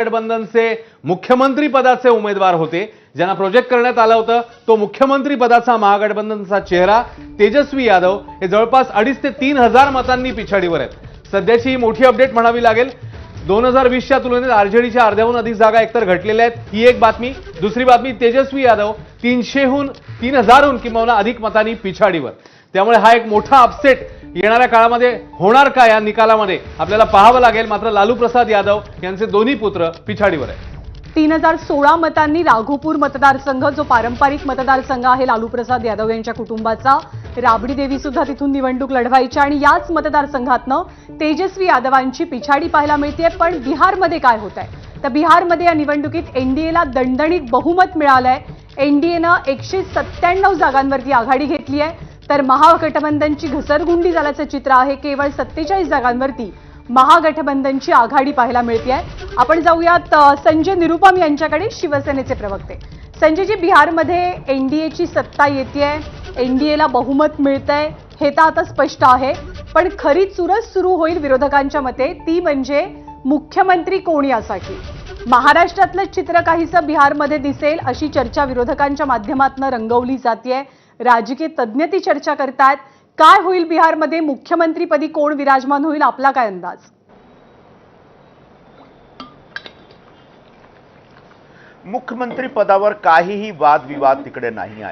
गठबंधनचे मुख्यमंत्री पदाचे उमेदवार होते. ज्यांना प्रोजेक्ट करण्यात आलं होतं तो मुख्यमंत्री पदाचा महागठबंधनचा चेहरा तेजस्वी यादव. हे जवळपास अडीच ते तीन हजार मतांनी पिछाडीवर आहेत. सध्याची ही मोठी अपडेट म्हणावी लागेल. दोन हजार वीसच्या तुलनेत आरजेडीच्या अर्ध्याहून अधिक जागा एकतर घटलेल्या आहेत ही एक बातमी. दुसरी बातमी तेजस्वी यादव तीनशेहून तीन हजारहून किंवा अधिक मतांनी पिछाडीवर. त्यामुळे हा एक मोठा अपसेट येणाऱ्या काळामध्ये होणार का या निकालामध्ये? आपल्याला पाहावं लागेल मात्र लालू प्रसाद यादव यांचे दोन्ही पुत्र पिछाडीवर आहेत. तीन हजार सोळा मतांनी राघोपूर मतदारसंघ जो पारंपरिक मतदारसंघ आहे लालू प्रसाद यादव यांच्या कुटुंबाचा. राबडी देवी सुद्धा तिथून निवडणूक लढवायची आणि याच मतदारसंघातनं तेजस्वी यादवांची पिछाडी पाहायला मिळते पण बिहारमध्ये काय होत आहे तर बिहारमध्ये या निवडणुकीत एनडीएला दणदणीत बहुमत मिळालंय. एनडीएनं एकशे सत्त्याण्णव जागांवरती आघाडी घेतली आहे तर महागठबंधनची घसरगुंडी झाल्याचं चित्र आहे. केवळ सत्तेचाळीस जागांवरती महागठबंधनची आघाडी पाहायला मिळते आहे आपण जाऊयात संजय निरुपम यांच्याकडे शिवसेनेचे प्रवक्ते. संजयजी बिहारमध्ये एन डी एची सत्ता येते एन डी एला बहुमत मिळतंय हे तर आता स्पष्ट आहे. पण खरी चुरस सुरू होईल विरोधकांच्या मते ती म्हणजे मुख्यमंत्री कोण यासाठी? महाराष्ट्रातलं चित्र काहीसं बिहारमध्ये दिसेल अशी चर्चा विरोधकांच्या माध्यमातून रंगवली जाते राजकीय तज्ज्ञ ती चर्चा करतायत. काय होईल बिहारमध्ये? मुख्यमंत्रीपदी कोण विराजमान होईल? आपला काय अंदाज? मुख्यमंत्री पदावर काहीही वादविवाद तिकडे नाही आहे.